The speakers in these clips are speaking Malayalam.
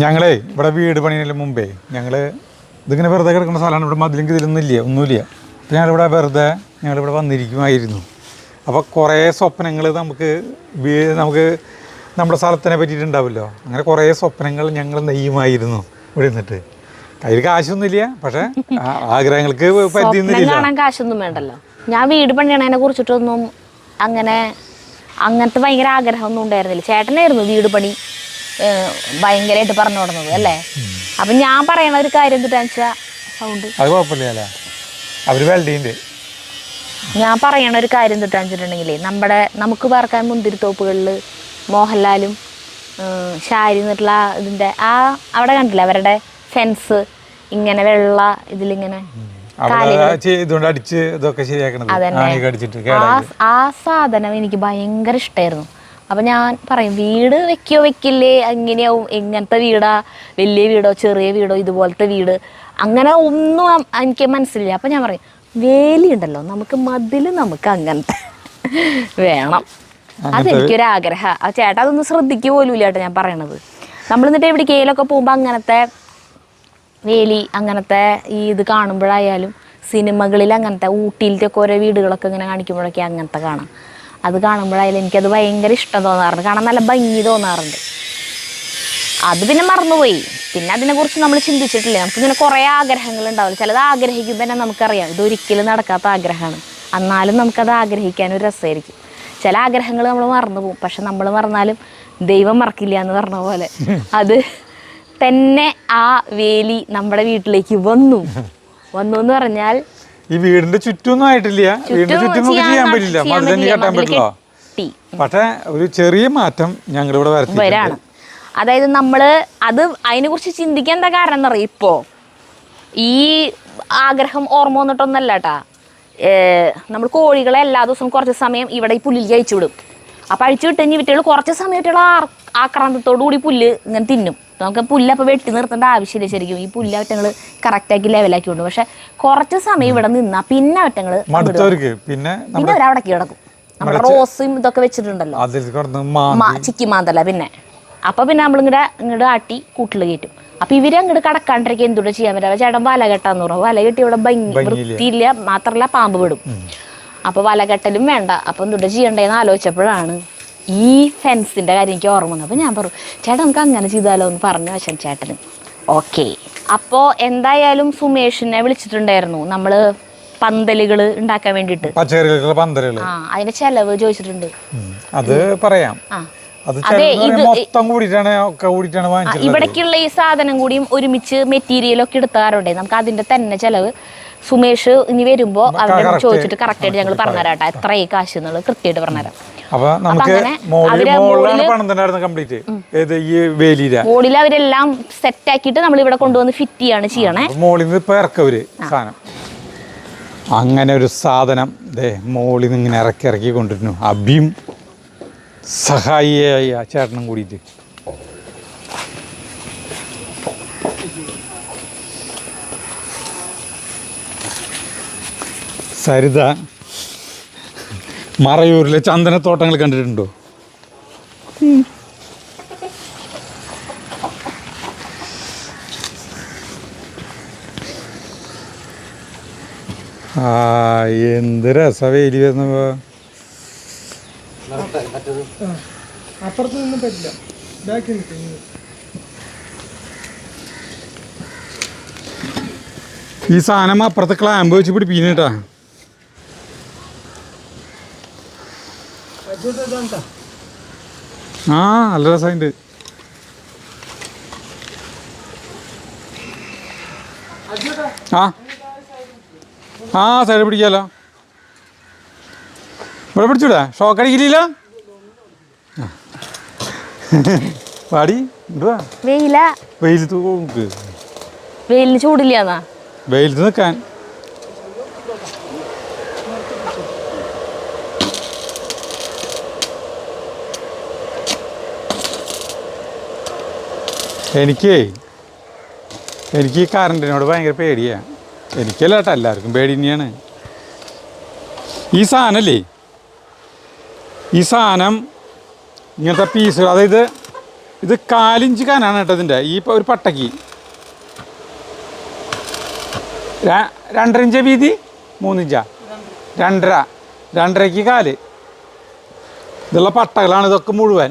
ഞങ്ങളേ ഇവിടെ വീട് പണിയതിന് മുമ്പേ ഞങ്ങൾ ഇതിങ്ങനെ വെറുതെ കിടക്കുന്ന സ്ഥലമാണ് ഇവിടെ മതിലും ഇതിലൊന്നുമില്ല ഒന്നുമില്ല. അപ്പോൾ ഞങ്ങളിവിടെ വെറുതെ ഞങ്ങളിവിടെ വന്നിരിക്കുമായിരുന്നു. അപ്പോൾ കുറേ സ്വപ്നങ്ങൾ നമുക്ക് നമുക്ക് നമ്മുടെ സ്ഥലത്തിനെ പറ്റിയിട്ടുണ്ടാവുമല്ലോ. അങ്ങനെ കുറേ സ്വപ്നങ്ങൾ ഞങ്ങൾ നെയ്യുമായിരുന്നു ഇവിടെ നിന്നിട്ട്. കയ്യിൽ കാശൊന്നുമില്ല പക്ഷേ ആഗ്രഹങ്ങൾക്ക് കാണാൻ കാശൊന്നും വേണ്ടല്ലോ. ഞാൻ വീട് പണിയണതിനെ കുറിച്ചിട്ടൊന്നും അങ്ങനെ അങ്ങനത്തെ ഭയങ്കര ആഗ്രഹമൊന്നും ഉണ്ടായിരുന്നില്ല. ചേട്ടനായിരുന്നു വീട് പണി. ഭയങ്കരമായിട്ട് പറഞ്ഞു കൊടുക്കുന്നത് അല്ലേ? അപ്പം ഞാൻ പറയണ ഒരു കാര്യം എന്താണെന്ന് വെച്ചാൽ സൗണ്ട് അത് കുഴപ്പമില്ല അല്ലേ അവർ വെൽഡിന്റെ ഞാൻ പറയണ ഒരു കാര്യം എന്താണെന്ന് നമ്മുടെ നമുക്ക് പറക്കാൻ മുന്തിരിത്തോപ്പുകളിൽ മോഹൻലാലും ഷാരി എന്നിട്ടുള്ള ഇതിന്റെ ആ അവിടെ കണ്ടില്ല അവരുടെ ഫെൻസ് ഇങ്ങനെ വെള്ള ഇതിലിങ്ങനെ ആ സാധനം എനിക്ക് ഭയങ്കര ഇഷ്ടമായിരുന്നു അപ്പം ഞാൻ പറയും വീട് വെക്കോ വെക്കില്ലേ? എങ്ങനെയാവും? എങ്ങനത്തെ വീടാ? വലിയ വീടോ ചെറിയ വീടോ ഇതുപോലത്തെ വീട്? അങ്ങനെ ഒന്നും എനിക്ക് മനസ്സിലില്ല. അപ്പം ഞാൻ പറയും വേലി ഉണ്ടല്ലോ നമുക്ക് മതിൽ നമുക്ക് അങ്ങനത്തെ വേണം. അതെനിക്കൊരാഗ്രഹ ആ ചേട്ടാ അതൊന്നും ശ്രദ്ധിക്കുക പോലും ഇല്ല ഞാൻ പറയണത്. നമ്മൾ എന്നിട്ട് എവിടേക്കെങ്കിലൊക്കെ പോകുമ്പോൾ അങ്ങനത്തെ വേലി അങ്ങനത്തെ ഈ ഇത് കാണുമ്പോഴായാലും സിനിമകളിൽ അങ്ങനത്തെ ഊട്ടിയിലത്തെ ഒക്കെ ഓരോ വീടുകളൊക്കെ ഇങ്ങനെ കാണിക്കുമ്പോഴൊക്കെ അങ്ങനത്തെ കാണാം. അത് കാണുമ്പോഴായാലും എനിക്കത് ഭയങ്കര ഇഷ്ടം തോന്നാറുണ്ട്. കാണാൻ നല്ല ഭംഗി തോന്നാറുണ്ട്. അത് പിന്നെ മറന്നുപോയി. പിന്നെ അതിനെക്കുറിച്ച് നമ്മൾ ചിന്തിച്ചിട്ടില്ല. നമുക്ക് നമുക്കിങ്ങനെ കുറേ ആഗ്രഹങ്ങൾ ഉണ്ടാവില്ല. ചിലത് ആഗ്രഹിക്കുമ്പോൾ തന്നെ നമുക്കറിയാം. ഇതൊരിക്കലും നടക്കാത്ത ആഗ്രഹമാണ്. എന്നാലും നമുക്കത് ആഗ്രഹിക്കാൻ ഒരു രസമായിരിക്കും. ചില ആഗ്രഹങ്ങൾ നമ്മൾ മറന്നു പോകും. പക്ഷെ നമ്മൾ മറന്നാലും ദൈവം മറക്കില്ല എന്ന് പറഞ്ഞ പോലെ അത് തന്നെ ആ വേലി നമ്മുടെ വീട്ടിലേക്ക് വന്നു. വന്നു എന്ന് പറഞ്ഞാൽ ഈ വീടിന്റെ ചുറ്റൊന്നും ആയിട്ടില്ല. വീടിന്റെ ചുറ്റും നമുക്ക് ചെയ്യാൻ പറ്റില്ല. മതിൽ തന്നെ കെട്ടാൻ പറ്റില്ല. പക്ഷേ ഒരു ചെറിയ മാറ്റം ഞങ്ങൾ ഇവിടെ വരാണ്. അതായത് നമ്മൾ അത് അതിനെക്കുറിച്ച് ചിന്തിക്കാൻ എന്താ കാരണം എന്നറിയാം ഇപ്പോ ഈ ആഗ്രഹം ഓർമ്മ വന്നിട്ടൊന്നല്ല കേട്ടാ നമ്മൾ കോഴികളെ എല്ലാ ദിവസവും കുറച്ച് സമയം ഇവിടെ ഈ പുല്ലിലേക്ക് അഴിച്ചു വിടും. അപ്പോൾ അഴിച്ചു വിട്ടുകഴിഞ്ഞ് വിറ്റുകൾ കുറച്ച് സമയത്തുള്ള ആക്രാന്തത്തോടു കൂടി പുല്ല് ഇങ്ങനെ തിന്നും. നമുക്ക് പുല്ല് അപ്പോൾ വെട്ടി നിർത്തേണ്ട ആവശ്യമില്ല ശരിക്കും. ഈ പുല്ല് അവറ്റങ്ങൾ കറക്റ്റാക്കി ലെവലാക്കി കൊണ്ടു പക്ഷെ കുറച്ച് സമയം ഇവിടെ നിന്നാൽ പിന്നെ അവറ്റങ്ങൾ പിന്നെ പിന്നെ അവർ അവിടെ കിടക്കും. നമ്മുടെ റോസും ഇതൊക്കെ വെച്ചിട്ടുണ്ടല്ലോ. ചിക്കി മാന്തല്ല പിന്നെ. അപ്പൊ പിന്നെ നമ്മൾ ഇങ്ങടെ ഇങ്ങോട്ട് ആട്ടി കൂട്ടിൽ കയറ്റും. അപ്പൊ ഇവരെ അങ്ങോട്ട് കടക്കാണ്ടിരിക്കുക എന്തുകൊണ്ട് ചെയ്യാൻ പറ്റാ ചേട്ടൻ വല കെട്ടാന്ന് പറഞ്ഞു. വല കെട്ടി ഇവിടെ വൃത്തിയില്ല മാത്രല്ല പാമ്പ് വിടും അപ്പൊ വല കെട്ടലും വേണ്ട. അപ്പൊ എന്തുകൊണ്ട് ചെയ്യണ്ടേന്ന് ആലോചിച്ചപ്പോഴാണ് ഈ ഫെൻസിന്റെ കാര്യം എനിക്ക് ഓർമ്മ വന്നു. അപ്പോൾ ഞാൻ പറഞ്ഞു ചേട്ടാ നമുക്ക് അങ്ങനെ ചെയ്താലോ എന്ന് പറഞ്ഞു വശം ചേട്ടന്. ഓക്കെ അപ്പോൾ എന്തായാലും സുമേഷിനെ വിളിച്ചിട്ടുണ്ടായിരുന്നു. നമ്മൾ പന്തലുകൾ ഉണ്ടാക്കാൻ വേണ്ടിയിട്ട്. പച്ചക്കറികൾക്കുള്ള പന്തലുകൾ ആ അതിന്റെ ചെലവ് ചോദിച്ചിട്ടുണ്ട്. അത് പറയാം. അത് അതെ, ഇത് മൊത്തം കൂടിയിട്ടാണ് ഒക്കെ കൂടിയിട്ടാണ് ആ, വാങ്ങിച്ചത് ഇവിടേക്കുള്ള ഈ സാധനം കൂടിയും ഒരുമിച്ച് മെറ്റീരിയൽ ഒക്കെ എടുത്താറുണ്ട് നമുക്ക് അതിന്റെ തന്നെ ചെലവ് സുമേഷ് ഇനി വരുമ്പോ അവരോട് ചോദിച്ചിട്ട് കറക്റ്റ് ആയിട്ട് ഞങ്ങൾ പറഞ്ഞുതരാം എത്ര ഈ കാശ് എന്നുള്ളത് കൃത്യമായിട്ട് പറഞ്ഞുതരാം. അപ്പൊ നമുക്ക് കംപ്ലീറ്റ് ഏത് ഈ വേലിയില മോളിൽ അവരെല്ലാം സെറ്റ് ആക്കിയിട്ട് നമ്മൾ ഇവിടെ കൊണ്ടുവന്ന് ഫിറ്റ് ചെയ്യാണ് ചെയ്യണേ. മോളിൽ നിന്ന് ഇപ്പൊ ഇറക്കവര് സാധനം. അങ്ങനെ ഒരു സാധനം ദേ മോളിൽ നിന്ന് ഇങ്ങനെ ഇറക്കി ഇറക്കി കൊണ്ടിരുന്നു. അഭിയും സഹായിയായി ആ ചേട്ടനും കൂടിയിട്ട്. സരിത മറയൂരിലെ ചന്ദനത്തോട്ടങ്ങൾ കണ്ടിട്ടുണ്ടോ? ആ എന്ത് രസവേലി വെയിൽ അപ്പുറത്ത് നിന്നും പറ്റില്ല. ബാക്കിൽ ഈ സാധനം അപ്പുറത്ത് ക്ലാമ്പ് വെച്ച് പിടിപ്പിക്കണേട്ടാ ആ നല്ല രസമുണ്ട്. ആ ആ സൈഡ് പിടിക്കാലോ. ഇവിടെ പിടിച്ചൂടാ? ഷോക്ക് അടിക്കില്ല പാടി വെയിലാ വെയില. വെയിലത്ത് വെയിലിന് ചൂടില്ല വെയിലത്ത് നിൽക്കാൻ എനിക്കേ എനിക്ക് ഈ കറണ്ടിനോട് ഭയങ്കര പേടിയാണ് എനിക്കല്ല കേട്ടോ എല്ലാവർക്കും പേടി തന്നെയാണ്. ഈ സാധനമല്ലേ ഈ സാധനം ഇങ്ങനത്തെ പീസുകൾ അതായത് ഇത് കാലിഞ്ച് കാനാണ് കേട്ടോ ഇതിന്റെ ഈ ഒരു പട്ടയ്ക്ക്. രണ്ടരഞ്ച വീതി മൂന്നിഞ്ചാ രണ്ടര രണ്ടരയ്ക്ക് കാൽ. ഇതുള്ള പട്ടകളാണ് ഇതൊക്കെ മുഴുവൻ.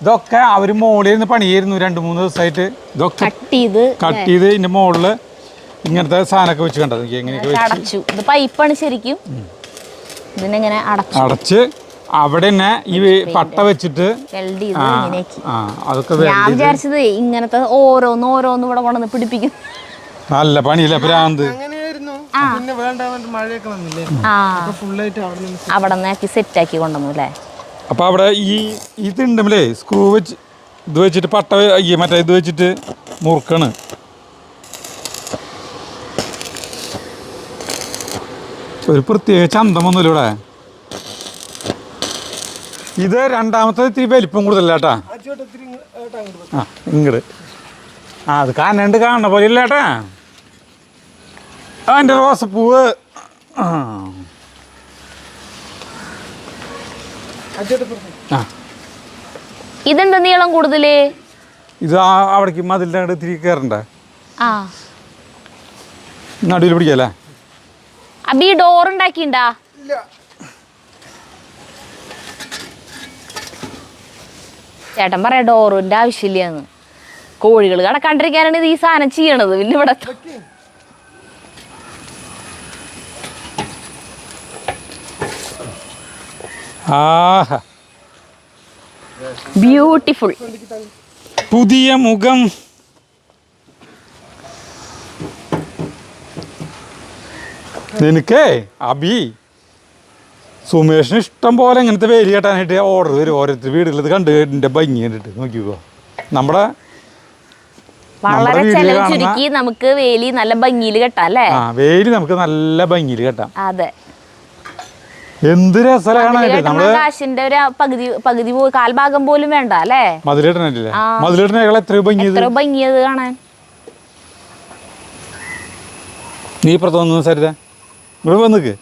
ഇതൊക്കെ അവർ മോളിൽ നിന്ന് പണിയായിരുന്നു രണ്ട് മൂന്ന് ദിവസമായിട്ട്. ഇതൊക്കെ കട്ട് ചെയ്ത് ഇതിന്റെ മുകളിൽ ഇങ്ങനത്തെ സാധനമൊക്കെ വെച്ച് കണ്ടത്. എനിക്ക് എങ്ങനെയൊക്കെ വെച്ച് അടച്ചു. ഇത് പൈപ്പാണ് ശരിക്കും. ഇതിനെങ്ങനെ അടച്ചു? അടച്ച് അവിടെ തന്നെ ഈ പട്ട വെച്ചിട്ട് വെൽഡ് ചെയ്ത് ആ ആ അതൊക്കെ ഞാൻ വിചാരിച്ചത് ഇങ്ങനത്തെ ഓരോന്ന് ഓരോന്ന് ഇവിടെ കൊണ്ടുവന്ന് പിടിപ്പിക്കും. നല്ല പണിയില്ല ഭ്രാന്ത് അങ്ങനെയായിരുന്നു. പിന്നെ വേണ്ട വേണ്ട മഴയൊക്കെ വന്നില്ലേ? ആ. അപ്പൊ ഫുള്ളായിട്ട് അവിടെ നിന്ന് അവിടെ നിന്നാക്കി സെറ്റാക്കി കൊണ്ടുവന്നു അല്ലേ അപ്പോൾ അവിടെ ഈ ഇത് ഉണ്ടല്ലേ സ്ക്രൂ വെച്ച് ഇത് വെച്ചിട്ട് പട്ട ഈ മറ്റേ ഇത് വെച്ചിട്ട് മുറുക്കാണ്. ഒരു പ്രത്യേക ചന്തമൊന്നുമില്ല ഇവിടെ? ഇത് രണ്ടാമത്തെ ഇത്തിരി വലിപ്പം കൂടുതലാട്ടാ ആ ഇങ്ങട്. ആ അത് കാണണ്ട് കാണുന്ന പോലെ ഇല്ലേട്ടാ ആ എന്റെ റോസപ്പൂവ്. ആ. ആ. ഇതെന്താ നീളം കൂടുതൽ? ഇത് അവിടേക്ക് മതിലിന്റെ അങ്ങോട്ട് തിരികെ കയറണ്ടേ ആ. നടുവിൽ പിടിക്കല്ലേ? അപ്പൊ ഈ ഡോർ ഉണ്ടാക്കിണ്ടാ ഇല്ല. ചേട്ടൻ പറയാ ഡോറിന്റെ ആവശ്യമില്ലാന്ന് കോഴികൾ കടക്കാണ്ടിരിക്കാനാണ് ഇത് ഈ സാധനം ചെയ്യണത്. പിന്നെ ഇവിടെ ആഹാ. ബ്യൂട്ടിഫുൾ. പുതിയ മുഖം. നിനക്കേ അബി സുമേഷിന് ഇഷ്ടം പോലെ ഇങ്ങനത്തെ വേലി കെട്ടാനായിട്ട് ഓർഡർ വരും. ഓരോരുത്തർ വീടുകളിൽ കണ്ടു കേട്ടിന്റെ എന്റെ ഭംഗി കണ്ടിട്ട് നോക്കിക്കോ. നമ്മുടെ വളരെ ചെലവ് ചുരുക്കി നമുക്ക് വേലി നല്ല ഭംഗിയിൽ കെട്ടാം അല്ലേ? ആ വേലി നമുക്ക് നല്ല ഭംഗിയിൽ കെട്ടാം. അതെ. എന്ത് രസമാണ് കാശിന്റെ ഒരു പകുതി പകുതി കാൽഭാഗം പോലും വേണ്ട അല്ലേ? മതിലിടണല്ലേ ആ. എത്ര എത്രയോ എത്ര ഭംഗിയത് കാണാൻ. നീ വന്നു സരിത? ഇവിടെ വന്നിക്ക്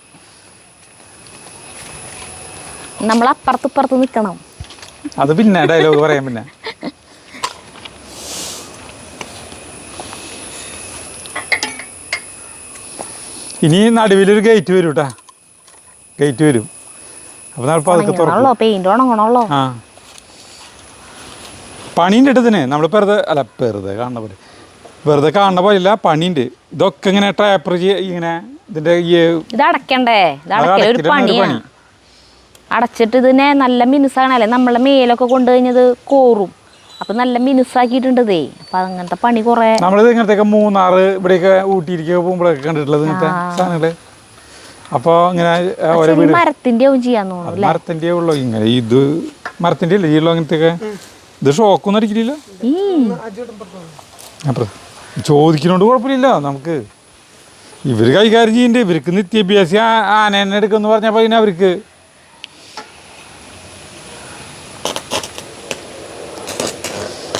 നമ്മൾ അപ്പുറത്ത് ഇപ്പുറത്ത് നിക്കണം. അത് പിന്നെ ഡയലോഗ് പറയാൻ പിന്നെ. ഇനി നടുവിലൊരു ഗേറ്റ് വരും കേട്ടാ ഗേറ്റ് വരും. അപ്പോൾ നമ്മൾ പതുക്കെ തുറക്കും. പെയിന്റ് ഉണങ്ങണല്ലോ ആ. പണീന്റെ അടുത്തന്നെ നമ്മൾ വെറുതെ അല്ല വെറുതെ കാണുന്ന പോലെ. വെറുതെ കാണുന്ന പോലെ ഇല്ല പണിയുണ്ട്. ഇതൊക്കെ ഇങ്ങനെ ട്രാപ്പർ ഇങ്ങനെ ഇതിന്റെ ഈ ഇത് അടക്കണ്ടേ ഇത് ഒരു പണി. അടച്ചിട്ട് ഇതിനെ നല്ല മിനുസാണല്ലേ? നമ്മളെ മേലൊക്കെ കൊണ്ടു കഴിഞ്ഞത് കോറും. അപ്പൊ നല്ല മിനുസാക്കിയിട്ടുണ്ടതേ അപ്പൊ അങ്ങനത്തെ പണി കുറേ നമ്മളിത് ഇങ്ങനത്തെയൊക്കെ മൂന്നാറ് ഇവിടെയൊക്കെ ഊട്ടിയിരിക്കുക പോകുമ്പോഴൊക്കെ കണ്ടിട്ടുള്ളത് ഇങ്ങനത്തെ സാധനങ്ങൾ അപ്പോൾ ഇങ്ങനെ ഓരോ വീട് മരത്തിന്റെ ചെയ്യാൻ തോന്നുന്നു മരത്തിന്റെ ഉള്ളു ഇങ്ങനെ. ഇത് മരത്തിന്റെ അല്ലേ? ഈ അങ്ങനത്തെ ഇത് ഷോക്കൊന്നും അടിക്കില്ല. ചോദിക്കുന്നോണ്ട് കുഴപ്പമില്ല. നമുക്ക് ഇവർ കൈകാര്യം ചെയ്യണ്ടേ ഇവർക്ക് നിത്യാഭ്യാസി ആ- ആനേനെ എടുക്കുമെന്ന് പറഞ്ഞപ്പോൾ പിന്നെ അവർക്ക്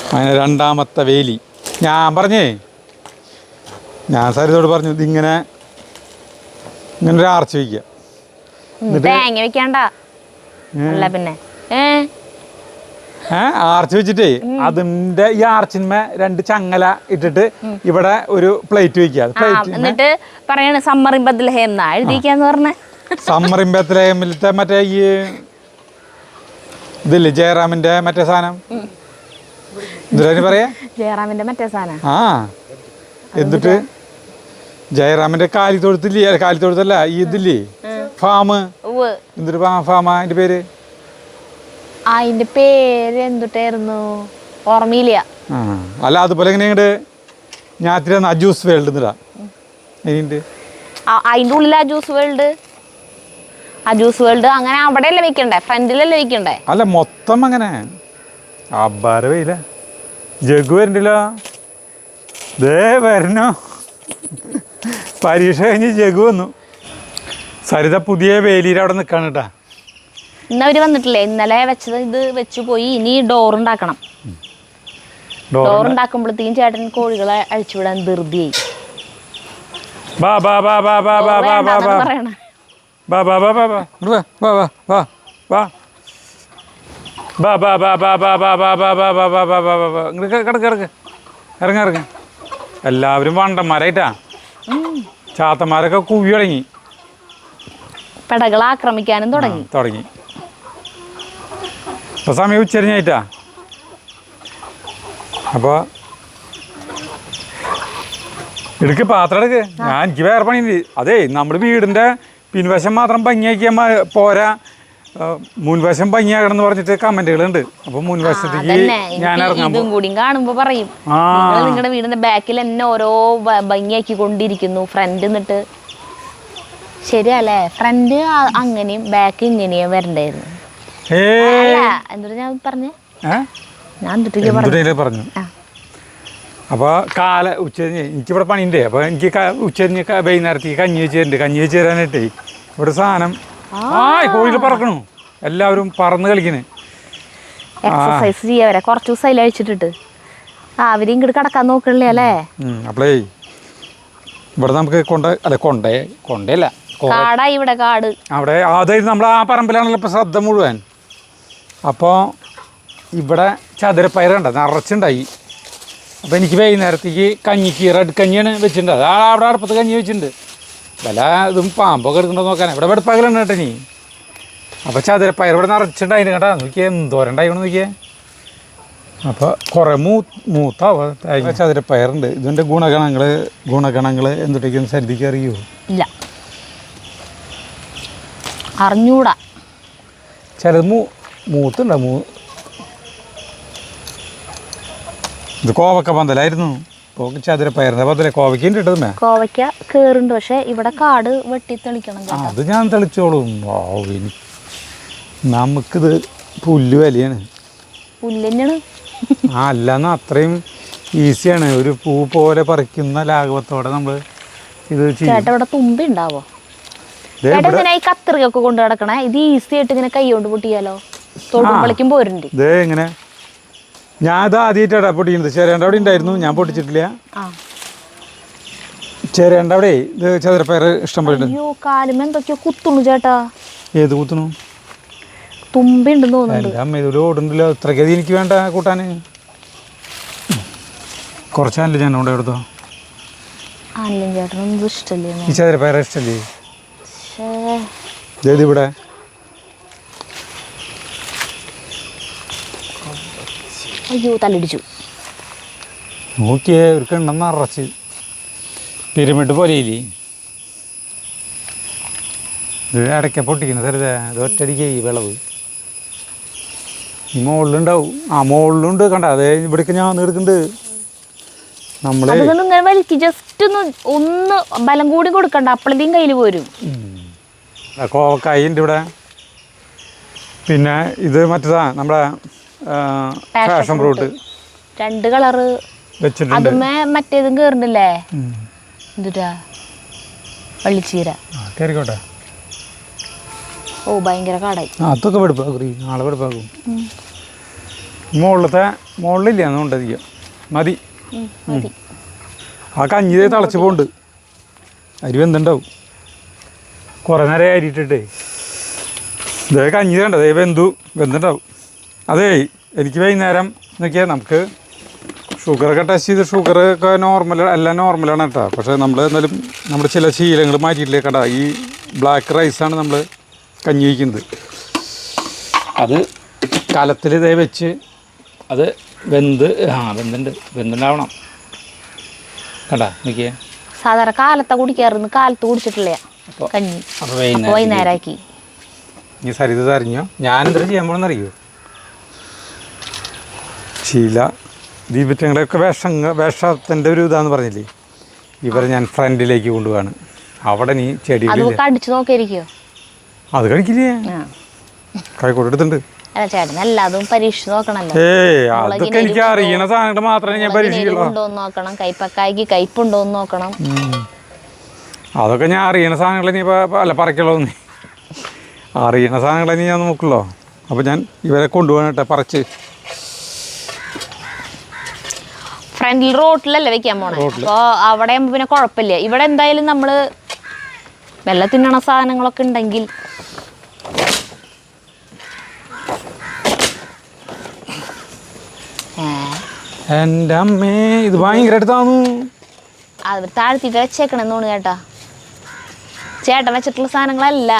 അങ്ങനെ രണ്ടാമത്തെ വേലി. ഞാൻ പറഞ്ഞേ ഞാൻ സാരിതോട് പറഞ്ഞു ഇതിങ്ങനെ ഇങ്ങനെ ഒരു ആർച്ച് വയ്ക്കുക തേങ്ങ വെക്കണ്ട. അല്ല പിന്നെ. ആർച്ച് വെച്ചിട്ടേ അതിന്റെ ഈ ആർച്ചിന്മേ രണ്ട് ചങ്ങല ഇട്ടിട്ട് ഇവിടെ ഒരു പ്ലേറ്റ് വെക്കുക. എന്നിട്ട് പറയണ എഴുതിക്കാന്ന് പറഞ്ഞ. മറ്റേ ഈ ഇതില്ലേ ജയറാമിന്റെ മറ്റേ സാധനം? പറയാ? ജയറാമിന്റെ മറ്റേ സാധനം. ആ എന്നിട്ട് ജയറാമിന്റെ കാലി തൊഴുത്തില്ലേ അല്ല, കാലി തൊഴുത്തല്ല ഈ ഇതില്ലേ? ഫാം. എന്തൊരു ഫാം അതിന്റെ പേര്? അതിന്റെ പേര് എന്തുട്ടായിരുന്നു? ഓർമ്മയില്ല. അല്ല അതുപോലെ എങ്ങനെയുണ്ട് ഇങ്ങോട്ട് ഞാത്തിരി അജൂസ് വേൾഡ് എന്നിടാ? അതിന്റെ ഉള്ളിൽ അജൂസ് വേൾഡ്. അജൂസ് വേൾഡ് അങ്ങനെ അവിടെയല്ലേ വെക്കണ്ടേ? ഫ്രണ്ടിലല്ലേ വെക്കണ്ടേ? അല്ല മൊത്തം അങ്ങനെ. അബ്ബാര വെയില. ജഗു വരണ്ടല്ലോ. ദേ വരണോ? പരീക്ഷ കഴിഞ്ഞ് ജഗു വന്നു സരിത പുതിയ വേലിയിൽ അവിടെ നിൽക്കാണ് കേട്ടാ ഇന്ന് അവർ വന്നിട്ടില്ലേ ഇന്നലെ വെച്ചത് ഇത് വെച്ചു പോയി ഇനി ഡോർ ഉണ്ടാക്കണം ഡോർ ഉണ്ടാക്കുമ്പോഴത്തേക്കും ചേട്ടൻ കോഴികളെ അഴിച്ചുവിടാൻ ധൃതിയായി ബാ ബാ ബാ ബാ ബാ ബാ ബാ ബാ ബാ പറയണ ബാ ബാ ബാ ബാ ബാ ഇങ്ങട് വാ വാ വാ വാ വാ ബാ ബാ ബാ ബാ ബാ ബാ ബാ ബാ ബാ ബാ ബാ ബാ ബാ ബാ ബാ ഇങ്ങോട്ട് കിടക്ക് കിടക്ക് ഇറങ്ങ ഇറങ്ങ എല്ലാവരും വണ്ടന്മാരായിട്ടാ ചാത്തന്മാരൊക്കെ കുവി തുടങ്ങി പെടകൾ ആക്രമിക്കാനും തുടങ്ങി. തുടങ്ങി. ഇപ്പൊ സമയം ഉച്ചരിഞ്ഞായിട്ടാ. അപ്പൊ എടുക്ക് പാത്രം എടുക്ക്. ഞാൻ എനിക്ക് വേറെ പണിയുണ്ട്. അതെ നമ്മുടെ വീടിന്റെ പിൻവശം മാത്രം ഭംഗിയാക്കിയാൽ മ- പോരാ. മുൻവശം ഭംഗിയാകണം എന്ന് പറഞ്ഞിട്ട് കമന്റുകളുണ്ട്. അപ്പോൾ മുൻവശത്തേക്ക് ഞാൻ ഇതും കൂടി കാണുമ്പോ പറയും. നിങ്ങളുടെ വീടിന്റെ ബാക്കിൽ എന്നെ ഓരോ ഭംഗിയാക്കി കൊണ്ടിരിക്കുന്നു ഫ്രണ്ട് എന്നിട്ട്. ശരിയല്ലേ? ഫ്രണ്ട് അങ്ങനെയും ബാക്ക് ഇങ്ങനെയും വരണ്ടായിരുന്നു എന്നിട്ട് ഞാൻ പറഞ്ഞേ? ഞാൻ പറഞ്ഞു? അപ്പൊ അപ്പോൾ കാല ഉച്ചരിഞ്ഞ് എനിക്കിവിടെ പണിയുണ്ട്. അപ്പോൾ എനിക്ക് ഉച്ച ഉച്ചരിഞ്ഞ് വൈകുന്നേരത്തേക്ക് കഞ്ഞി വെച്ച് തരുന്നുണ്ട് കഞ്ഞി വെച്ച് തരാനായിട്ടേ ഇവിടെ സാധനം ആ. പറക്കണു. എല്ലാവരും പറന്ന് കളിക്കണ്. എക്സസൈസ് ചെയ്യാവരെ. കുറച്ച് ദിവസം അതിൽ അഴിച്ചിട്ടിട്ട്. അവർ ഇങ്ങോട്ട് കടക്കാൻ നോക്കണില്ലേ അല്ലേ? അപ്പളേ ഇവിടെ നമുക്ക് കൊണ്ട അല്ല കൊണ്ടേ കൊണ്ടേ അല്ല കാടായി ഇവിടെ കാട്. അവിടെ അതായത് നമ്മൾ ആ പറമ്പിലാണല്ലോ ഇപ്പൊ ശ്രദ്ധ മുഴുവൻ. അപ്പോൾ ഇവിടെ ചതുരപ്പയറുണ്ട് കണ്ട? നിറച്ചുണ്ടായി. അപ്പോൾ എനിക്ക് വൈകുന്നേരത്തേക്ക് കഞ്ഞിക്ക് റെഡ് കഞ്ഞിയാണ് വെച്ചിട്ടുണ്ട് അത് അവിടെ അടുപ്പത്ത് കഞ്ഞി വെച്ചിട്ടുണ്ട്. വല്ല ഇതും പാമ്പൊക്കെ എടുക്കണ്ടോ നോക്കാൻ. ഇവിടെ വെടുപ്പകലുണ്ട് കേട്ടോ നീ അപ്പോൾ ചതുരപ്പയർ ഇവിടെ നിറച്ചിട്ടുണ്ടായിരുന്നു കേട്ടോ. നോക്കിയേ എന്തോരണ്ടായിരുന്നു നോക്കിയേ. അപ്പോൾ കുറേ മൂ മൂത്താവ? ചതുരപ്പയറുണ്ട് ഇതിന്റെ ഗുണഗണങ്ങൾ ഗുണഗണങ്ങൾ എന്തൊക്കെയൊന്നും സരിതിക്ക് അറിയുമോ ഇല്ല. അറിഞ്ഞൂടാ. ചിലത് മൂ മൂത്തുണ്ടോ? മൂ. ഇത് കോവക്ക പന്തലായിരുന്നു. കോവയ്ക്ക കേറുണ്ട്. പക്ഷെ ഇവിടെ കാട് വെട്ടി തെളിക്കണം അത് ഞാൻ തെളിച്ചോളും. ഓ ഇനി നമുക്കിത് പുല്ല് വലിയാണ്. ആ അല്ലെന്ന് അത്രയും ഈസിയാണ്. ഒരു പൂ പോലെ പറിക്കുന്ന ലാഘവത്തോടെ നമ്മൾ ഇത് ചെയ്യും. ചേട്ടൻ ഇവിടെ തുമ്പി ഉണ്ടാവോ? ദേ ചേട്ടാ ഇങ്ങനെ ഈ കത്രികയൊക്കെ കൊണ്ട് നടക്കണേ. ഇത് ഈസി ആയിട്ട് ഇങ്ങനെ കൈ കൊണ്ട് പൊട്ടിയാലോ? തൊടുമ്പളിക്കും പോരുണ്ട്. ഇതേ ഇങ്ങനെ ഞാൻ ഇത് ആദ്യമായിട്ടാണ് പൊട്ടിക്കുന്നത്. ചേരേണ്ട അവിടെ ഉണ്ടായിരുന്നു. ഞാൻ പൊട്ടിച്ചിട്ടില്ല. ചേരേണ്ട അവിടെ ഇത് ചതുരപ്പയർ ഇഷ്ടം പോലെ അയ്യോ എന്തൊക്കെയോ ചേട്ടാ. ഏത് കുത്തുന്നു? ഇതിൽ ഓടുണ്ടല്ലോ ഇത്രയ്ക്കത് എനിക്ക് വേണ്ട കൂട്ടാൻ. കുറച്ചാണല്ലോ ഞാൻ അവിടെ എടുത്തോ അല്ല ചേട്ടനൊന്നും ഇഷ്ടല്ലേ ഈ ചതുരപ്പയർ ഇഷ്ടല്ലേ ഇവിടെ അയ്യോ തലടിച്ചു നോക്കിയേ ഒരു കിണ്ണം നിറച്ച്. പിരമിഡ് പോലെയില്ലേ? ഇത് ഇടയ്ക്ക പൊട്ടിക്കുന്ന തരുതേ ഇത് ഒറ്റടിക്ക് ഈ വിളവ്. ഈ മുകളിലുണ്ടാവും. ആ മുകളിലുണ്ട് കണ്ട അതെ ഇവിടേക്ക് ഞാൻ എടുക്കുന്നുണ്ട്. നമ്മളെ അതുകൊണ്ട് ഇങ്ങനെ വലിക്ക് ജസ്റ്റ് ഒന്ന് ഒന്ന് ബലം കൂടി കൊടുക്കണ്ട അപ്പളത്തേക്കും കയ്യിൽ പോരും. കോവക്കായി ഉണ്ട് ഇവിടെ. പിന്നെ ഇത് മറ്റേതാ നമ്മുടെ ഫാഷൻ ഫ്രൂട്ട് രണ്ട് കളറ്. വെച്ചിട്ടുണ്ട്. അതുമേ മറ്റേതും കേറുന്നില്ലേ. എന്തുട്ടാ? വള്ളിച്ചീര. ആ കയറിക്കോട്ടെ ഓ ഭയങ്കര കാടായി. അതൊക്കെ വെടുപ്പാക്കും. നാളെ വെടുപ്പാക്കും. മുകളിലത്തെ മുകളിലില്ല എന്നുകൊണ്ടധികം മതി. ആ കഞ്ഞി ദേ തിളച്ച് പോണ്ട്. അരി വെന്തുണ്ടാവും. കുറേ നേരം അരിയിട്ടിട്ടേ. ഇതേ കഞ്ഞി വേണ്ട ദേ വെന്തു. വെന്തുണ്ടാവും. അതേ എനിക്ക് വൈകുന്നേരം നോക്കിയാൽ നമുക്ക് ഷുഗറൊക്കെ ടെസ്റ്റ് ചെയ്ത് ഷുഗർ ഒക്കെ നോർമൽ എല്ലാം നോർമലാണ് കേട്ടോ. പക്ഷേ നമ്മൾ എന്നാലും നമ്മുടെ ചില ശീലങ്ങൾ മാറ്റിയിട്ടില്ലേ കേട്ടോ ഈ ബ്ലാക്ക് റൈസാണ് നമ്മൾ കഞ്ഞി വയ്ക്കുന്നത്. അത് കലത്തിൽ ഇതേ വെച്ച് അത് വെന്ത് ആ വെന്തുണ്ട്. വെന്തുണ്ടാവണം. കണ്ടാ നോക്കിയേ. സാധാരണ കാലത്തെ കുടിക്കാറുണ്ട്. കാലത്ത് കുടിച്ചിട്ടില്ല കഞ്ഞി. വൈകുന്നേരമാക്കി നീ സരിത അറിഞ്ഞോ? ഞാൻ എന്താ ചെയ്യാൻ പോണെന്നറിയോ ശീല. ദീപറ്റങ്ങളെയൊക്കെ വേഷങ്ങൾ വേഷത്തിന്റെ ഒരു ഇതാന്ന് പറഞ്ഞില്ലേ? ഇവരെ ഞാൻ ഫ്രണ്ടിലേക്ക് കൊണ്ടുപോവാണ്. അവിടെ നീ ചെടി കടിച്ചു നോക്കിയിരിക്കോ അത് കഴിക്കില്ലേ കൈക്കോട്ട് എടുത്തിട്ടുണ്ട്. അതൊക്കെ എനിക്ക് അറിയണ സാധനങ്ങൾ മാത്രമേ ഞാൻ പരീക്ഷിക്കുള്ളൂ. കയ്പുണ്ടോന്ന് നോക്കണം. അതൊക്കെ ഞാൻ അറിയണ സാധനങ്ങൾ നീ ഇപ്പം അല്ല പറിക്കുള്ളൂ നീ? അറിയണ സാധനങ്ങളെ നീ ഞാൻ നോക്കുള്ളൂ? അപ്പോൾ ഞാൻ ഇവരെ കൊണ്ടുപോകാനട്ടെ പറിച്ച്. ഫ്രണ്ടിൽ റോട്ടിലല്ലേ വെക്കാൻ പോണേ? അപ്പോൾ അവിടെ പിന്നെ കുഴപ്പമില്ല ഇവിടെ എന്തായാലും നമ്മൾ വെള്ളം തിന്നണ സാധനങ്ങളൊക്കെ ഉണ്ടെങ്കിൽ എന്റെ അമ്മേ ഇത് ഭയങ്കര താന്നു അത് താഴ്ത്തിയിട്ട് വെച്ചേക്കണെന്ന് തോന്നുന്നു ചേട്ടാ. ചേട്ടൻ വെച്ചിട്ടുള്ള സാധനങ്ങളല്ല.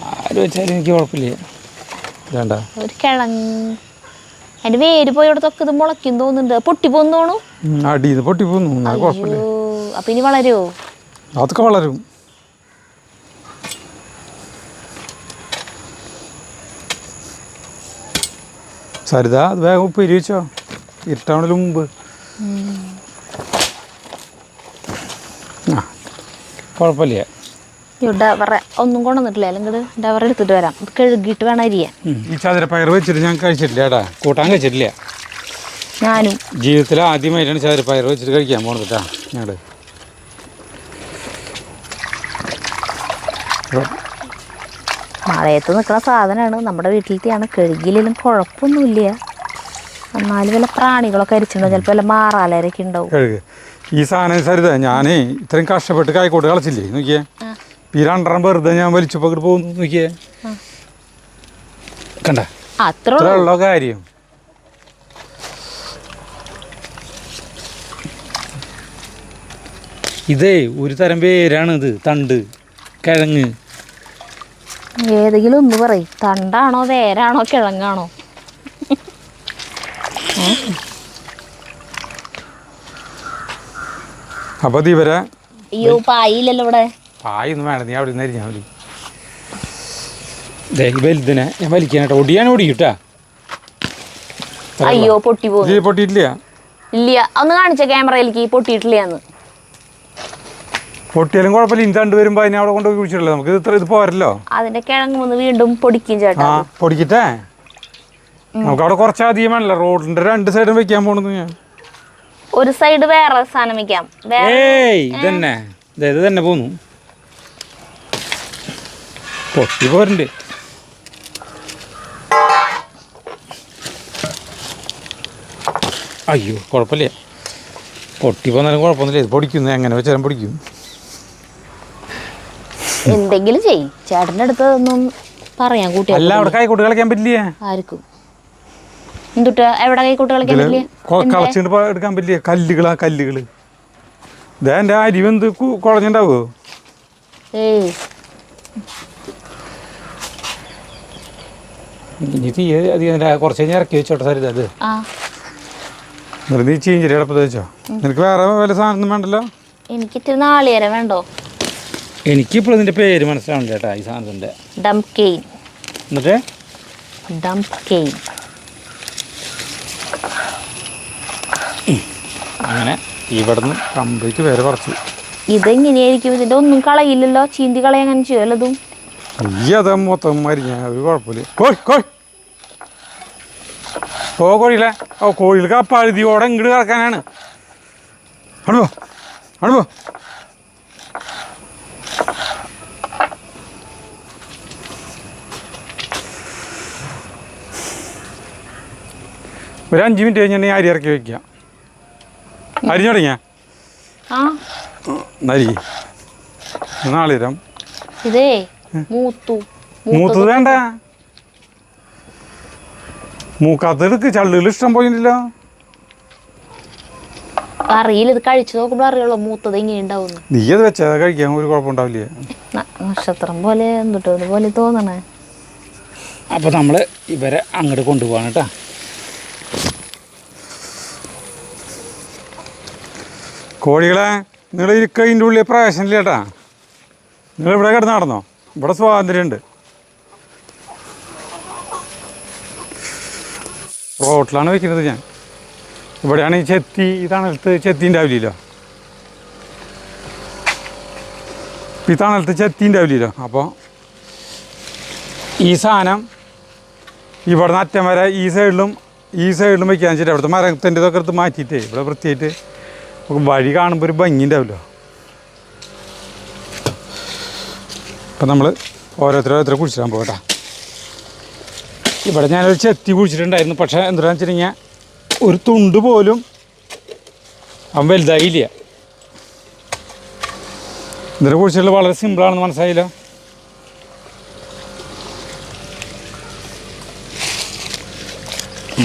ആര് വെച്ചാലും എനിക്ക് കുഴപ്പമില്ല. ഒരു കിഴങ്ങ്. അതിന്റെ വേര് പോയിടത്തൊക്കെ ഇത് മുളയ്ക്കും തോന്നുന്നുണ്ട്. പൊട്ടി അടിയിൽ നിന്ന് പൊട്ടിപ്പോന്നു അപ്പൊ ഇനി വളരുമോ അതൊക്കെ വളരും. സരിത അത് വേഗം ഉപ്പേരി വെച്ചോ. ഇരുട്ടാവണതിന് മുമ്പ്. ആ കുഴപ്പമില്ല. ഡവറ ഒന്നും കൊണ്ടുവന്നിട്ടില്ല. അല്ലെങ്കിൽ ഡവർ എടുത്തിട്ട് വരാം. ഇത് കഴുകിയിട്ട് വേണം അരിയാൻ. ഈ ചതുരപ്പയർ വെച്ചിട്ട് ഞാൻ കഴിച്ചിട്ടില്ല കൂട്ടാൻ കഴിച്ചിട്ടില്ല. ഞാനും. ജീവിതത്തിൽ ആദ്യമായിട്ടാണ് ചതുരപ്പയർ വെച്ചിട്ട് കഴിക്കാൻ പോണത് കേട്ടാ ഞങ്ങൾ മഴയത്ത് നിൽക്കുന്ന സാധനമാണ്. നമ്മുടെ വീട്ടിലത്തെയാണ്. കഴുകിയില്ലെങ്കിലും കുഴപ്പമൊന്നുമില്ല. എന്നാലും വല്ല പ്രാണികളൊക്കെ അരിച്ചിട്ടുണ്ടോ? ചിലപ്പോൾ വല്ല മാറാലരൊക്കെ ഉണ്ടാവും. ഈ സാധനം സരിത ഞാനേ ഇത്രയും കഷ്ടപ്പെട്ട് കായ്ക്കോട്ട് കളിച്ചില്ലേ? നോക്കിയേ. ഈ രണ്ടെണ്ണം വെറുതെ ഞാൻ വലിച്ചപ്പോൾ ഇങ്ങോട്ട് പോകുന്നു നോക്കിയേ. കണ്ട? അത്ര ഉള്ള. കാര്യം? ഇതേ ഒരു തരം പേരാണ് ഇത് തണ്ട് കിഴങ്ങ്. ഏതെങ്കിലും ഒന്ന് പറയും. തണ്ടാണോ വേരാണോ കിഴങ്ങാണോ? അപ്പൊ ഇവരെ അയ്യോ പായില്ലല്ലോ ഇവിടെ. പായൊന്നും വേണ്ട നീ അവിടെ നിന്ന് അരിഞ്ഞാൽ മതി വലുതിനെ ഞാൻ വലിക്കാനായിട്ട് ഒടിയാൻ ഓടിക്കിട്ടാ. അയ്യോ പൊട്ടി ഇത് പൊട്ടിയിട്ടില്ല? ഇല്ല ഒന്ന് കാണിച്ച ക്യാമറയിലേക്ക് പൊട്ടിയിട്ടില്ലാന്ന് പൊട്ടിയാലും കുഴപ്പമില്ല ഇനി തണ്ട് വരുമ്പോൾ അതിനെ അവിടെ കൊണ്ടുപോയി കുഴിച്ചിട്ടില്ല നമുക്ക്. ഇത് ഇത്ര ഇത് പോരല്ലോ? അതിന്റെ കിഴങ്ങ് ഒന്ന് വീണ്ടും പൊടിക്കും ചേട്ടാ. ആ പൊടിക്കട്ടെ? നമുക്ക് അവിടെ കുറച്ച് അധികമാണല്ലോ റോഡിന്റെ രണ്ട് സൈഡും വെക്കാൻ പോണെന്ന് ഞാൻ. ഒരു സൈഡ് വേറെ സാധനം വെക്കാം. ഏയ് ഇതന്നെ. ദേ ഇത് തന്നെ പോന്നു. പൊട്ടി പോരണ്ട് അയ്യോ കുഴപ്പമില്ല. പൊട്ടി പോന്നാലും കുഴപ്പമൊന്നുമില്ല. ഇത് പൊടിക്കുന്നു. എങ്ങനെ വെച്ചാലും പൊടിക്കും. എന്തെങ്കിലും ചെയ്യും. ചേട്ടന്റെ അടുത്ത് ഒന്നും പറയാൻ അല്ല അവിടെ കൈക്കോട്ട് കളിക്കാൻ പറ്റില്ലേ? ആർക്കും. എന്തുട്ടാ എവിടെ കൈക്കൂട്ട് കളിക്കാൻ പറ്റില്ല? കളച്ചിട്ട് എടുക്കാൻ പറ്റില്ല? കല്ലുകളാ കല്ലുകൾ. ഇതാ എന്റെ അരി വെന്ത് കു- കുഴഞ്ഞിണ്ടാവോ? ഏയ്. ഇനി തീ അധികം. കുറച്ച് കഴിഞ്ഞ് ഇറക്കി വെച്ചോട്ടെ സരിത ഇത് ആ. നീ ചീഞ്ചിരി എളുപ്പത്ത് വെച്ചോ നിനക്ക് വേറെ വല്ല സാധനം വേണ്ടല്ലോ? എനിക്ക് ഇത്തിരി നാളികേരം വേണ്ടോ? എനിക്കിപ്പോൾ ഇതിന്റെ പേര് മനസ്സിലാവണില്ല ചേട്ടാ ഈ സാധനത്തിന്റെ ഡംപ് കെയിൻ എന്നിട്ട്? ഡംപ് കെയിൻ അങ്ങനെ ഇവിടുന്ന് കംപ്ലീറ്റ് പേര് പറിച്ചു. ഇതെങ്ങനെയായിരിക്കും? ഇതിന്റെ ഒന്നും കളയില്ലല്ലോ. ചീന്തി കളയാൻ അങ്ങനെ അത് മൊത്തം മരിഞ്ഞ ഒരു കുഴപ്പമില്ല. കോഴി കോഴി ഓ കോഴിയില്ലേ ഓ കോഴികൾക്ക് ആ പഴുതിയോടെ ഇങ്ങോട്ട് കിടക്കാനാണ് അടുപ്പോ അടുപ്പോ ഒരു അഞ്ച് മിനിറ്റ് കഴിഞ്ഞാൽ അരി ഇറക്കി വെക്കുക അരിഞ്ഞു തുടങ്ങിയ നരി നാളിരം ഇതേ. മൂത്തു. മൂത്തത് വേണ്ട. മൂക്കാത്തെടുക്ക് ചള്ളുകൾ ഇഷ്ടം പോയില്ലല്ലോ അറിയില്ല ഇത് കഴിച്ചു നോക്കുമ്പോൾ അറിയുള്ളൂ മൂത്തത് ഇങ്ങനെ ഉണ്ടാവുന്നു. നീ അത് വെച്ചാൽ കഴിക്കാൻ ഒരു കുഴപ്പമുണ്ടാവില്ലേ. നക്ഷത്രം പോലെ എന്തുട്ടോ പോലെ തോന്നണേ. അപ്പോൾ നമ്മൾ ഇവരെ അങ്ങോട്ട് കൊണ്ടുപോകാണ് കേട്ടോ. കോഴികളെ നിങ്ങൾ ഇരിക്കതിന്റെ ഉള്ളിൽ പ്രവേശനമില്ല കേട്ടാ. നിങ്ങൾ ഇവിടെ കിടന്ന് നടന്നോ? ഇവിടെ സ്വാതന്ത്ര്യമുണ്ട് റോട്ടിലാണ് വെക്കുന്നത് ഞാൻ. ഇവിടെയാണ് ഈ ചെത്തി ഈ തണലത്ത് ചെത്തി ഉണ്ടാവില്ലല്ലോ ഈ തണലത്ത് ചെത്തി ഉണ്ടാവില്ലല്ലോ അപ്പോൾ ഈ സാധനം ഇവിടുന്ന് അറ്റം വരെ ഈ സൈഡിലും ഈ സൈഡിലും വെക്കാൻ വെച്ചിട്ട് അവിടുത്തെ മരത്തിന്റെ ഇതൊക്കെ എടുത്ത് മാറ്റിയിട്ടേ. ഇവിടെ വൃത്തിയായിട്ട് വഴി കാണുമ്പോൾ ഒരു ഭംഗി ഉണ്ടാവില്ലോ അപ്പം നമ്മൾ ഓരോരുത്തർ ഓരോരുത്തരെ കുഴിച്ചിടാൻ പോകട്ടെ. ഇവിടെ ഞാനൊരു ചെത്തി കുഴിച്ചിട്ടുണ്ടായിരുന്നു. പക്ഷേ എന്താണെന്ന് വെച്ചിട്ടുണ്ടെങ്കിൽ ഒരു തുണ്ട് പോലും അവൻ വലുതായില്ല. ഇതിനെ കുഴിച്ചിട്ടുള്ള വളരെ സിമ്പിളാണെന്ന് മനസ്സിലായില്ലോ.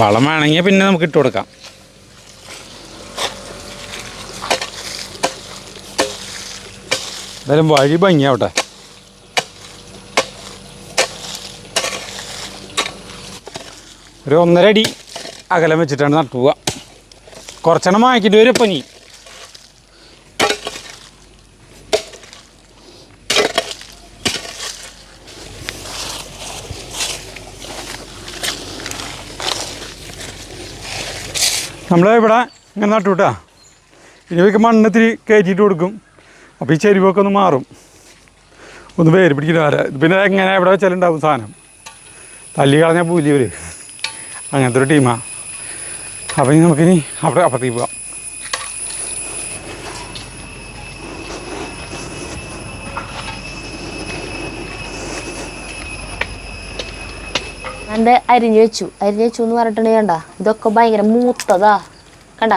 വളം വേണമെങ്കിൽ പിന്നെ നമുക്ക് ഇട്ട് കൊടുക്കാം. എന്തായാലും വഴി ഭംഗിയാവട്ടെ. ഒരു ഒന്നര അടി അകലം വെച്ചിട്ടാണ് നട്ടു പോവുക കുറച്ചെണ്ണം വാങ്ങിക്കേണ്ടി വരും ഇപ്പം നീ നമ്മൾ ഇവിടെ ഇങ്ങനെ നട്ടു കേട്ടോ ഇനിയൊക്കെ ഇവയ്ക്ക് മണ്ണ് ഇത്തിരി കയറ്റിയിട്ട് കൊടുക്കും. അപ്പോൾ ഈ ചെരുവൊക്കെ ഒന്ന് മാറും. ഒന്ന് പേര് പിടിക്കില്ല വരാ. പിന്നെ എങ്ങനെ എവിടെ വെച്ചാലുണ്ടാവും സാധനം. തല്ലി കളഞ്ഞാൽ പൂലി ഇവർ അങ്ങനത്തെ ഒരു ടീമാണ് അപ്പം ഇനി നമുക്കിനി അവിടെ അപ്പത്തേക്ക് പോവാം അത് അരിഞ്ഞു വെച്ചു. അരിഞ്ഞു വെച്ചു എന്ന് പറഞ്ഞിട്ടുണ്ടെങ്കിൽ കണ്ട ഇതൊക്കെ ഭയങ്കര മൂത്തതാ. കണ്ട?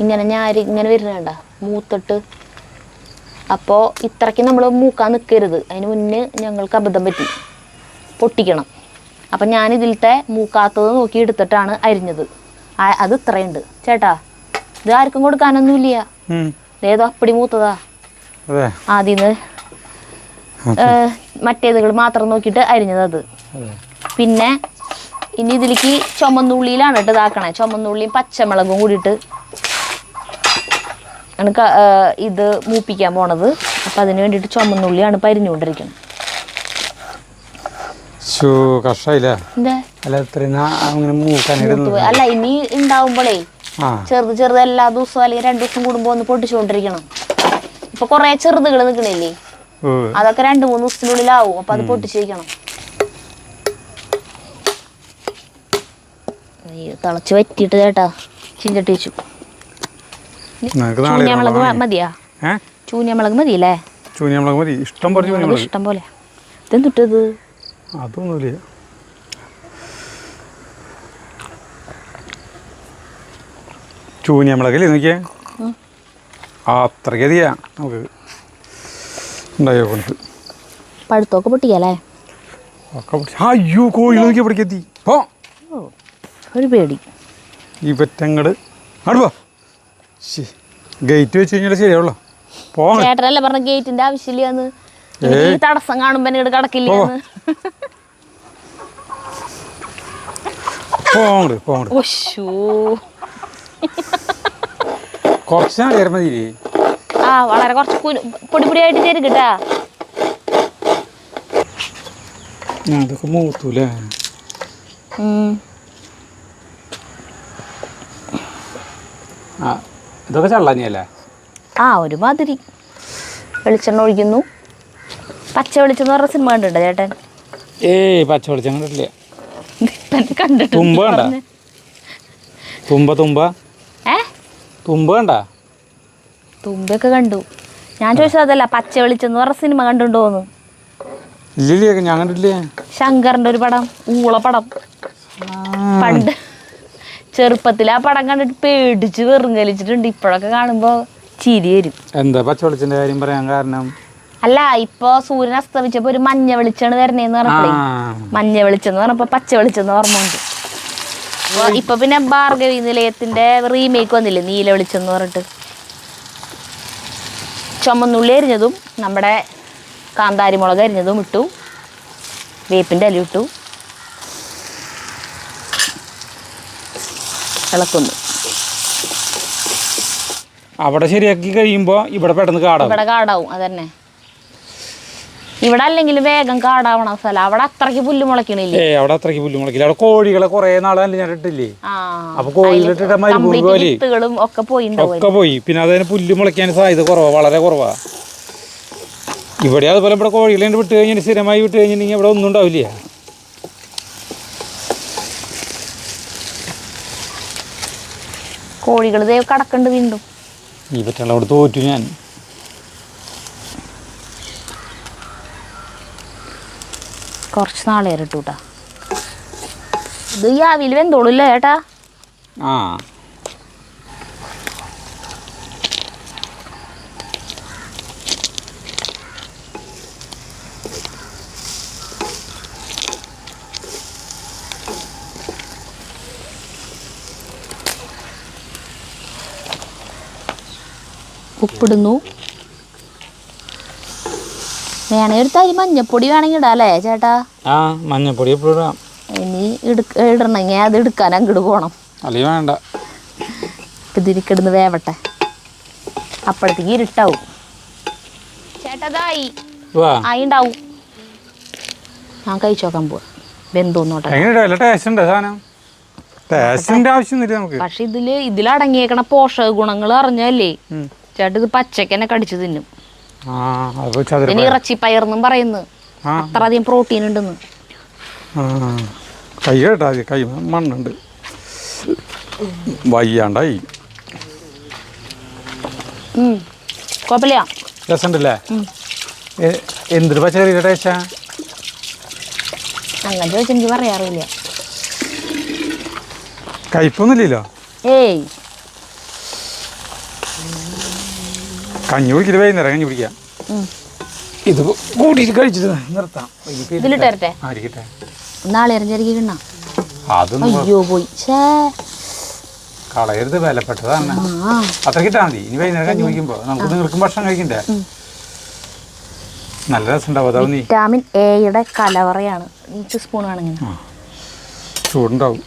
ഇങ്ങനെ ഞാൻ ഇങ്ങനെ വരുന്ന കണ്ട? മൂത്തിട്ട്. അപ്പോൾ ഇത്രയ്ക്ക് നമ്മൾ മൂക്കാൻ നിൽക്കരുത് അതിന് മുന്നേ ഞങ്ങൾക്ക് അബദ്ധം പറ്റി. പൊട്ടിക്കണം. അപ്പം ഞാൻ ഇതിലത്തെ മൂക്കാത്തത് നോക്കി എടുത്തിട്ടാണ് അരിഞ്ഞത് അത് ഇത്രയുണ്ട്. ചേട്ടാ ഇത് ആർക്കും കൊടുക്കാനൊന്നുമില്ല. ഏതോ അപ്പടി മൂത്തതാ. ആദ്യം മറ്റേതുകൾ മാത്രം നോക്കിയിട്ട് അരിഞ്ഞത് അത്. പിന്നെ ഇനി ഇതിലേക്ക് ചുമന്നുള്ളിയിലാണ് കേട്ടോ ഇതാക്കണേ. ചുമന്നുള്ളിയും പച്ചമുളകും കൂടിയിട്ട് ആണ് ഇത് മൂപ്പിക്കാൻ പോണത്. അപ്പം അതിന് വേണ്ടിയിട്ട് ചുമന്നുള്ളിയാണ് ഇപ്പം കഷ്ടായില്ലേ അല്ല ഇത്രയും അങ്ങനെ മൂക്കാനായിട്ട് അല്ല ഇനി ഉണ്ടാവുമ്പോഴേ ചെറുത് ചെറുത് എല്ലാ ദിവസവും അല്ലെങ്കിൽ രണ്ട് ദിവസം കൂടുമ്പോ ഒന്ന് പൊട്ടിച്ചുകൊണ്ടിരിക്കണം ഇപ്പൊ കുറേ ചെറുതുകൾ നിക്കണില്ലേ? അതൊക്കെ രണ്ട് മൂന്ന് ദിവസത്തിനുള്ളിലാവും. അപ്പൊ അത് പൊട്ടിച്ചിരിക്കണം തിളച്ച് വറ്റിയിട്ട് ചേട്ടാ ചിഞ്ചട്ടി വെച്ചു. മ- മതിയാ? ഏ? ചൂനിയമുളക് മതിയല്ലേ? ചൂനിയമുളക് മതി. ഇഷ്ടം പോലെ ഇഷ്ടം പോലെ. ഇതെന്തുട്ടത്? അതൊന്നുമില്ല. ചൂനിയമുളകല്ലേ നോക്കിയേ? അത്രയ്ക്ക് അധികം നമുക്ക് ഉണ്ടായോ കൊണ്ട് പഴുത്തൊക്കെ പൊട്ടിക്കല്ലേ? ഒക്കെ അയ്യോ കോഴി നോക്കിയാൽ പിടിക്കെത്തി പോ. ഒരു പേടി. ഇവറ്റങ്ങട് അടുപ്പോ ഗേറ്റ് വെച്ച് കഴിഞ്ഞാൽ ശരിയാവുള്ളൂ. പോകണം ചേട്ടനല്ലേ പറഞ്ഞ ഗേറ്റിന്റെ. ഈ തടസ്സം കാണുമ്പോ എന്നോട് കടക്കില്ല ആ വളരെ കുറച്ച് പൊടി പൊടിയായിട്ട് ചേരുകട്ടാ അതൊക്കെ മൂത്തൂലേ. ഇതൊക്കെ ചള്ളാനിയല്ലേ ആ ഒരുമാതിരി. വെളിച്ചെണ്ണ ഒഴിക്കുന്നു. പച്ച വെളിച്ചെന്ന് പറഞ്ഞ സിനിമ കണ്ടിട്ടുണ്ടോ ചേട്ടൻ? ഏയ് പച്ച വെളിച്ചം കണ്ടിട്ടില്ല കണ്ടിട്ടുണ്ട് തുമ്പ കണ്ട? പറഞ്ഞ്. തുമ്പ തുമ്പ. ഏ? തുമ്പ കണ്ട? തുമ്പയൊക്കെ കണ്ടു. ഞാൻ ചോദിച്ചത് അതല്ല പച്ച വെളിച്ചെന്ന് പറഞ്ഞ സിനിമ കണ്ടിട്ടുണ്ടോന്ന്. ഇല്ലില്ലേ ഞാൻ കണ്ടിട്ടില്ലേ. ശങ്കറിന്റെ ഒരു പടം ഊള പടം പണ്ട് ചെറുപ്പത്തിൽ ആ പടം കണ്ടിട്ട് പേടിച്ച് വെറുങ്ങലിച്ചിട്ടുണ്ട് ഇപ്പോഴൊക്കെ കാണുമ്പോ ചിരി വരും. എന്താ പച്ച വെളിച്ചന്റെ കാര്യം പറയാൻ കാരണം? അല്ല ഇപ്പൊ സൂര്യൻ അസ്തമിച്ചപ്പോ ഒരു മഞ്ഞ വെളിച്ചാണ് തരണേന്ന് പറഞ്ഞു പറഞ്ഞപ്പോഴേ മഞ്ഞ വെളിച്ചെന്ന് പറഞ്ഞപ്പോ പച്ച വെളിച്ചെന്ന് ഓർമ്മ ഉണ്ട്. ഇപ്പൊ പിന്നെ ഭാർഗവി നിലയത്തിന്റെ റീമേക്ക് വന്നില്ലേ നീല വെളിച്ചെന്ന് പറഞ്ഞിട്ട്. ചുമന്നുള്ളി അരിഞ്ഞതും നമ്മുടെ കാന്താരി മുളക് അരിഞ്ഞതും ഇട്ടു. വേപ്പിന്റെ ഇല ഇട്ടു. ഇളക്കുന്നു. അവിടെ ശരിയാക്കി കഴിയുമ്പോൾ ഇവിടെ പെട്ടെന്ന് കാടാവും. ഇവിടെ കാടാവും അതന്നെ. ഇവിടെ അല്ലെങ്കിൽ വേഗം കാടാവണ സ്ഥലം. അവിടെ അത്രയ്ക്ക് പുല്ല് മുളക്കണില്ലേ ഏ അവിടെ അത്രയ്ക്ക് പുല്ല് മുളക്കില്ല അവിടെ കോഴികളെ കുറേ നാളെ ഞാൻ ഇട്ടില്ലേ അപ്പൊ മരുഭൂമി പോലെ വിത്തുകളും ഒക്കെ പോയി ഒക്കെ പോയി. പിന്നെ അതിന് പുല്ല് മുളയ്ക്കാൻ സാധ്യത കുറവാ വളരെ കുറവാ. ഇവിടെ അതുപോലെ ഇവിടെ കോഴികളെ വിട്ട് കഴിഞ്ഞാൽ സ്ഥിരമായി വിട്ട് കഴിഞ്ഞിട്ടുണ്ടെങ്കിൽ ഇവിടെ ഒന്നും ഉണ്ടാവില്ല. കോഴികൾ ദേ കടക്കണ്ട് വീണ്ടും. ഈ പറ്റുള്ള അവിടെ തോറ്റു ഞാൻ. കുറച്ച് നാളെ ഇരട്ടു കേട്ടാ ഇത് ഈ ആവിലുവൻ തൊളില്ല ചേട്ടാ ആ. ഉപ്പിടുന്നു. വേണേ ഒരു തരി മഞ്ഞപ്പൊടി വേണമെങ്കിൽ ഇടാം അല്ലേ ചേട്ടാ? ആ മഞ്ഞപ്പൊടി എപ്പോഴും ഇടാം. ഇനി ഇടണമെങ്കിൽ അത് എടുക്കാൻ അങ്ങോട്ട് പോകണം അല്ലെങ്കിൽ വേണ്ട. ഇതിരിക്കിടുന്ന് വേവട്ടെ. അപ്പോഴത്തേക്ക് ഇരുട്ടാവും. ചേട്ടതായി ആയി ഉണ്ടാവും. ഞാൻ കഴിച്ചു നോക്കാൻ പോവാ. വെന്തോന്നോട്ടെ. പക്ഷെ ഇതിൽ ഇതിലടങ്ങിയേക്കണ പോഷക ഗുണങ്ങൾ അറിഞ്ഞല്ലേ ചേട്ടൻ ഇത് പച്ചക്കനെ കടിച്ചു തിന്നും. ഇതിന് ഇറച്ചി പയർന്നും പറയുന്നു. അത്രയധികം പ്രോട്ടീൻ ഉണ്ടെന്ന്. കൈ കേട്ടാ കൈ മണ്ണുണ്ട്. വയ്യാണ്ടായി. കുഴപ്പമില്ല രസമുണ്ടല്ലേ? എന്തൊരു പച്ചക്കറി ടേസ്റ്റാ അങ്ങനെ ചോദിച്ചെനിക്ക് പറയാറില്ല. കയ്പൊന്നുമില്ലല്ലോ? ഏയ് കഞ്ഞി കുടിക്കില്ല വൈകുന്നേരം കഞ്ഞി കുടിക്കാം. ഇത് കൂട്ടിയിട്ട് കഴിച്ചിട്ട് നിർത്താം. ഇതിലിട്ടരട്ടെ ആയിരിക്കട്ടെ നാളെ എറിഞ്ഞരിക്കണ അയ്യോ പോയി. ഛേ. കളയരുത് വിലപ്പെട്ടതാണ്. ആ. അത്ര കിട്ടാൽ മതി. ഇനി വൈകുന്നേരം കഞ്ഞി കുടിക്കുമ്പോൾ നമുക്ക് നിങ്ങൾക്കും ഭക്ഷണം കഴിക്കണ്ടേ? നല്ല രസമുണ്ടാവും നീ. വിറ്റാമിൻ എയുടെ കലവറയാണ്. അഞ്ച് സ്പൂൺ വേണമെങ്കിൽ ചൂടുണ്ടാവും.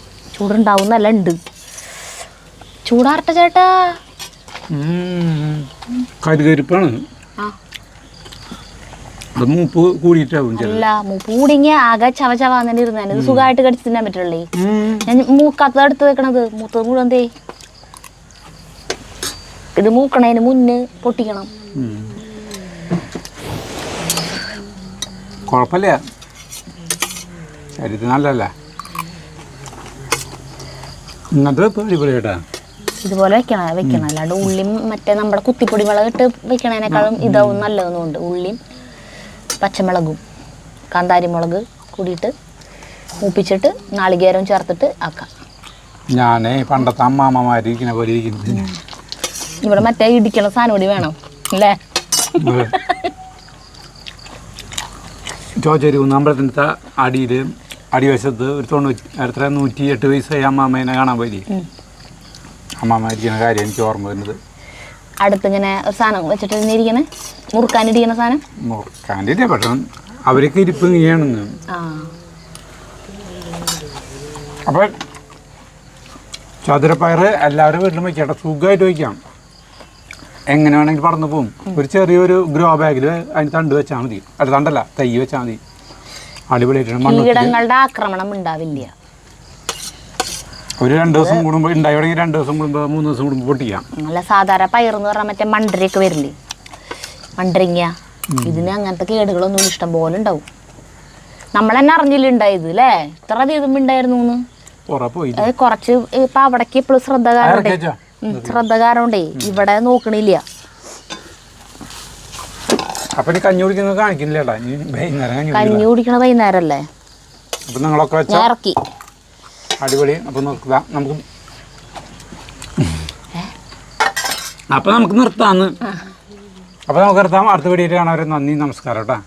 എന്നല്ല ഉണ്ട്. ചൂടാറട്ടെ ചേട്ടാ. കരുകരിപ്പാണ് മൂപ്പ് കൂടിയിട്ടാവും അല്ല മൂപ്പ് കൂടിങ്ങി ആകെ ചവ ചവാന്നെ ഇരുന്നാണ് ഇത് സുഖമായിട്ട് കടിച്ച് തിന്നാൻ പറ്റുള്ളേ. ഞാൻ മൂക്കത്ത് എടുത്ത് വെക്കണത്. മൂത്തത് കൂടെ ദേ. ഇത് മൂക്കണതിന് മുന്നേ പൊട്ടിക്കണം. കുഴപ്പമില്ല. ശരീരത്തിന് നല്ലതല്ല? ഇങ്ങനത്തെ ഇപ്പം അടിപൊളി കേട്ടാ ഇതുപോലെ വെക്കണ വെക്കണം. അല്ലാണ്ട് ഉള്ളിയും മറ്റേ നമ്മുടെ കുത്തിപ്പൊടി മുളക് ഇട്ട് വെക്കണതിനേക്കാളും ഇതാവും നല്ലതെന്നുണ്ട് ഉള്ളിയും പച്ചമുളകും കാന്താരിമുളക് കൂടിയിട്ട് മൂപ്പിച്ചിട്ട് നാളികേരവും ചേർത്തിട്ട് ആക്കാം. ഞാനേ പണ്ടത്തെ അമ്മാമ്മമാരിക്കുന്ന പോലെ ഇരിക്കുന്നത് ഇവിടെ മറ്റേ ഇടിക്കണ സാധനം കൂടി വേണം അല്ലേ? ചോച്ചേരി അമ്പലത്തിന്റെ അടിയിൽ അടിവശത്ത് ഒരു തൊണ്ണൂറ്റി എത്ര? നൂറ്റി എട്ട് വയസ്സായി അമ്മാമ്മേനെ കാണാൻ പോയി ഉം. മരിക്കുന്ന കാര്യം എനിക്ക് ഓർമ്മ വരുന്നത്. അടുത്തിങ്ങനെ ഒരു സാധനം വെച്ചിട്ട് ഇരിക്കണേ മുറുക്കാനിരിക്കണ സാധനം? മുറുക്കാനില്ല പക്ഷെ അവരൊക്കെ ഇരിപ്പ് ഇങ്ങനെയാണെന്ന്. ആ. അപ്പോൾ ചതുരപ്പയർ എല്ലാവരും വീട്ടിലും വയ്ക്കട്ടെ സുഖമായിട്ട് വയ്ക്കാം എങ്ങനെ വേണമെങ്കിൽ പറന്നു പോകും ഒരു ചെറിയൊരു ഗ്രോ ബാഗിൽ അതിന് തണ്ട് വെച്ചാൽ മതി. അല്ല തണ്ടല്ല തൈ വെച്ചാൽ മതി. അടിപൊളിയായിട്ട് കീടങ്ങളുടെ ആക്രമണം ഉണ്ടാവില്ല. ഒരു രണ്ട് ദിവസം കൂടുമ്പോൾ ഉണ്ടായി തുടങ്ങി രണ്ട് ദിവസം കൂടുമ്പോൾ മൂന്ന് ദിവസം കൂടുമ്പോൾ പൊട്ടിക്കാം. നല്ല സാധാരണ പയർ എന്ന് പറഞ്ഞാൽ മറ്റേ മണ്ടരയൊക്കെ വരില്ലേ മണ്ടരിങ്ങ. ഇതിന് അങ്ങനത്തെ കേടുകളൊന്നും ഇഷ്ടം പോലെ ഉണ്ടാവും. നമ്മൾ തന്നെ അറിഞ്ഞില്ല ഉണ്ടായത് അല്ലേ ഇത്ര അധികം ഉണ്ടായിരുന്നു കൊറച്ച് അത് കുറച്ച് ഇപ്പൊ അവിടേക്ക് ഇപ്പോഴും ശ്രദ്ധകാരുണ്ടേ ശ്രദ്ധ ശ്രദ്ധകാരുണ്ടേ ഇവിടെ നോക്കണില്ല. കഞ്ഞി കുടിക്കുന്നത് കാണിക്കുന്നില്ല ചേട്ടാ ഇനി വൈകുന്നേരം കഞ്ഞി കുടിക്കണ വൈകുന്നേരല്ലേ? ഇറക്കി. അടിപൊളി. അപ്പം നോക്കുക നമുക്ക് അപ്പം നമുക്ക് നിർത്താന്ന്. അപ്പം നമുക്ക് നിർത്താം. അടുത്ത വീഡിയോ കാണാൻ നന്ദി നമസ്കാരം കേട്ടോ.